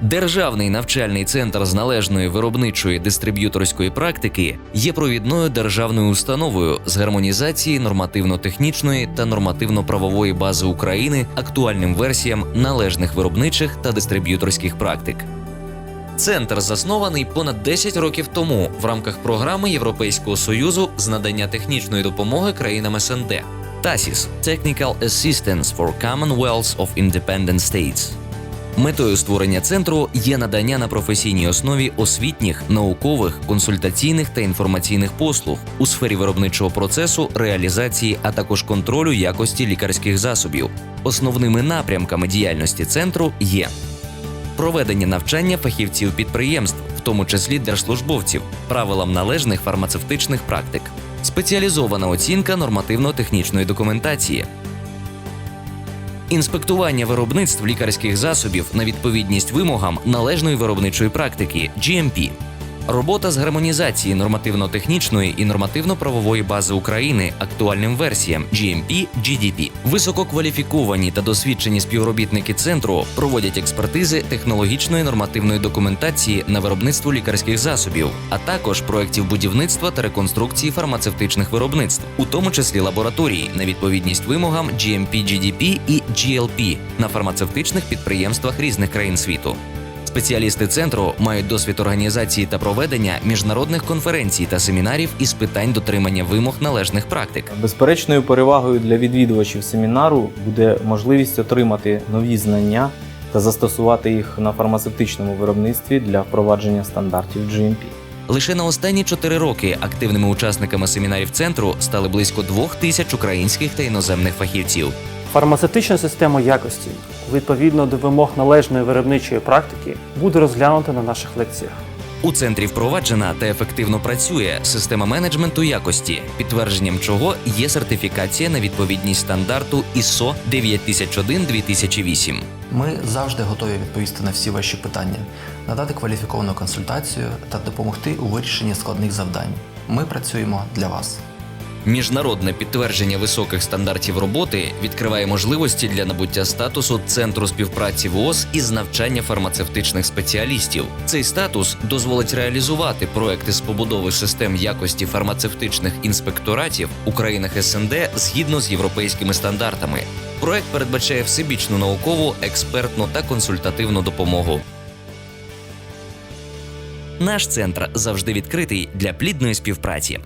Державний навчальний центр з належної виробничої дистриб'юторської практики є провідною державною установою з гармонізації нормативно-технічної та нормативно-правової бази України актуальним версіям належних виробничих та дистриб'юторських практик. Центр заснований понад 10 років тому в рамках програми Європейського союзу з надання технічної допомоги країнам СНД TASIS – Technical Assistance for Commonwealths of Independent States. Метою створення центру є надання на професійній основі освітніх, наукових, консультаційних та інформаційних послуг у сфері виробничого процесу, реалізації, а також контролю якості лікарських засобів. Основними напрямками діяльності центру є проведення навчання фахівців підприємств, в тому числі держслужбовців, правилам належних фармацевтичних практик, спеціалізована оцінка нормативно-технічної документації, інспектування виробництв лікарських засобів на відповідність вимогам належної виробничої практики GMP. Робота з гармонізації нормативно-технічної і нормативно-правової бази України актуальним версіям GMP GDP. Висококваліфіковані та досвідчені співробітники центру проводять експертизи технологічної нормативної документації на виробництво лікарських засобів, а також проєктів будівництва та реконструкції фармацевтичних виробництв, у тому числі лабораторії на відповідність вимогам GMP GDP і GLP на фармацевтичних підприємствах різних країн світу. Спеціалісти центру мають досвід організації та проведення міжнародних конференцій та семінарів із питань дотримання вимог належних практик. Безперечною перевагою для відвідувачів семінару буде можливість отримати нові знання та застосувати їх на фармацевтичному виробництві для впровадження стандартів GMP. Лише на останні чотири роки активними учасниками семінарів центру стали близько двох тисяч українських та іноземних фахівців. Фармацевтична система якості відповідно до вимог належної виробничої практики буде розглянута на наших лекціях. У центрі впроваджена та ефективно працює система менеджменту якості, підтвердженням чого є сертифікація на відповідність стандарту ISO 9001-2008. Ми завжди готові відповісти на всі ваші питання, надати кваліфіковану консультацію та допомогти у вирішенні складних завдань. Ми працюємо для вас. Міжнародне підтвердження високих стандартів роботи відкриває можливості для набуття статусу Центру співпраці ВООЗ із навчання фармацевтичних спеціалістів. Цей статус дозволить реалізувати проекти з побудови систем якості фармацевтичних інспекторатів у країнах СНД згідно з європейськими стандартами. Проект передбачає всебічну наукову, експертну та консультативну допомогу. Наш центр завжди відкритий для плідної співпраці.